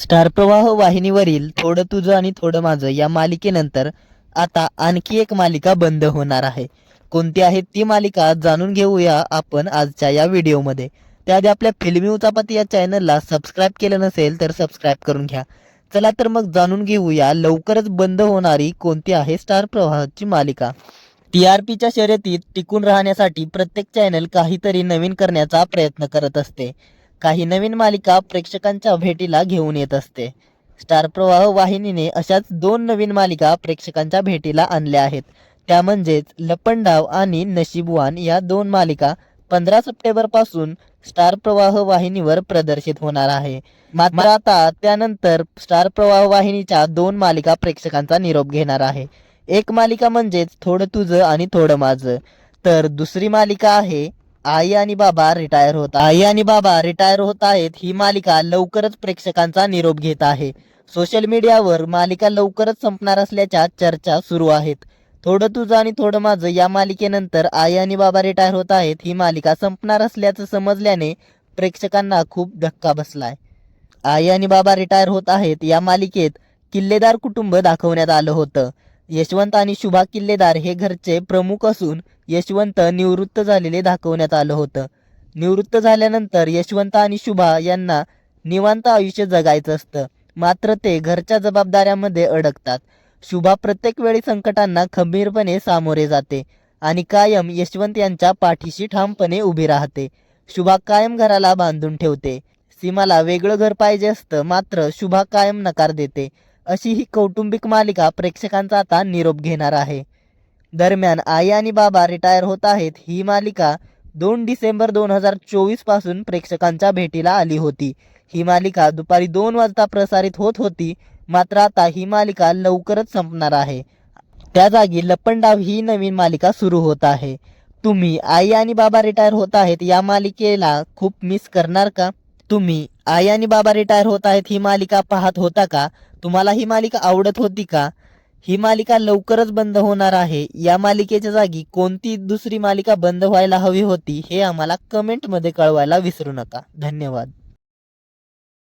Star प्रवाह वाहिनीवरील थोडं तुझं आणि थोडं माझं या मालिकेनंतर आता आणखी एक मालिका बंद होणार आहे. कोणती आहे ती मालिका जाणून घेऊया आपण आजच्या या व्हिडिओमध्ये. त्याआधी आपल्या फिल्मी उचापती या चॅनलला सबस्क्राईब केलं नसेल तर सबस्क्राईब करून घ्या. चला तर मग जाणून घेऊया लवकरच बंद होणारी कोणती आहे स्टार प्रवाहाची मालिका. टी आर पीच्या शर्यतीत टिकून राहण्यासाठी प्रत्येक चॅनल काहीतरी नवीन करण्याचा प्रयत्न करत असते. काही नवीन मालिका प्रेक्षकांच्या भेटीला घेऊन येत असते. स्टार प्रवाह वाहिनीने अशाच दोन नवीन मालिका प्रेक्षकांच्या भेटीला आणल्या आहेत. त्या म्हणजेच लपंडाव आणि नशीबवान या दोन मालिका पंधरा सप्टेंबरपासून स्टार प्रवाह वाहिनीवर प्रदर्शित होणार आहे. मात्र आता त्यानंतर स्टार प्रवाह वाहिनीच्या दोन मालिका प्रेक्षकांचा निरोप घेणार आहे. एक मालिका म्हणजेच थोडं तुझं आणि थोडं माझं. तर दुसरी मालिका आहे आई आणि बाबा रिटायर होत आई आणि बाबा रिटायर होत आहेत ही मालिका लवकरच प्रेक्षकांचा निरोप घेत आहे. सोशल मीडियावर मालिका लवकरच संपणार असल्याच्या चर्चा सुरू आहेत. थोडं तुझं आणि थोडं माझं या मालिकेनंतर आई आणि बाबा रिटायर होत आहेत ही मालिका संपणार असल्याचं समजल्याने प्रेक्षकांना खूप धक्का बसलाय. आई आणि बाबा रिटायर होत आहेत या मालिकेत किल्लेदार कुटुंब दाखवण्यात आलं होतं. यशवंत आणि शुभा किल्लेदार हे घरचे प्रमुख असून यशवंत निवृत्त झालेले दाखवण्यात आलं होतं. निवृत्त झाल्यानंतर यशवंत आणि शुभा यांना निवांत आयुष्य जगायचं असतं. मात्र ते घरच्या जबाबदाऱ्यांमध्ये अडकतात. शुभा प्रत्येक वेळी संकटांना खंबीरपणे सामोरे जाते आणि कायम यशवंत यांच्या पाठीशी ठामपणे उभी राहते. शुभा कायम घराला बांधून ठेवते. सीमाला वेगळं घर पाहिजे असतं मात्र शुभा कायम नकार देते. अशी ही कौटुंबिक मालिका प्रेक्षकांचा आता निरोप घेणार आहे. दरम्यान आई आणि बाबा रिटायर होत आहेत ही मालिका दोन डिसेंबर दोन हजार चोवीसपासून प्रेक्षकांच्या भेटीला आली होती. ही मालिका दुपारी दोन वाजता प्रसारित होत होती मात्र आता ही मालिका लवकरच संपणार आहे. त्या जागी लपंडाव ही नवीन मालिका सुरू होत आहे. तुम्ही आई आणि बाबा रिटायर होत आहेत या मालिकेला खूप मिस करणार का? तुम्ही आई आणि बाबा रिटायर होत आहेत ही मालिका पाहत होता का? तुम्हाला ही मालिका आवडत होती का? ही मालिका लवकरच बंद होणार आहे. या मालिकेच्या जागी कोणती दुसरी मालिका बंद व्हायला हवी होती हे आम्हाला कमेंटमध्ये कळवायला विसरू नका. धन्यवाद.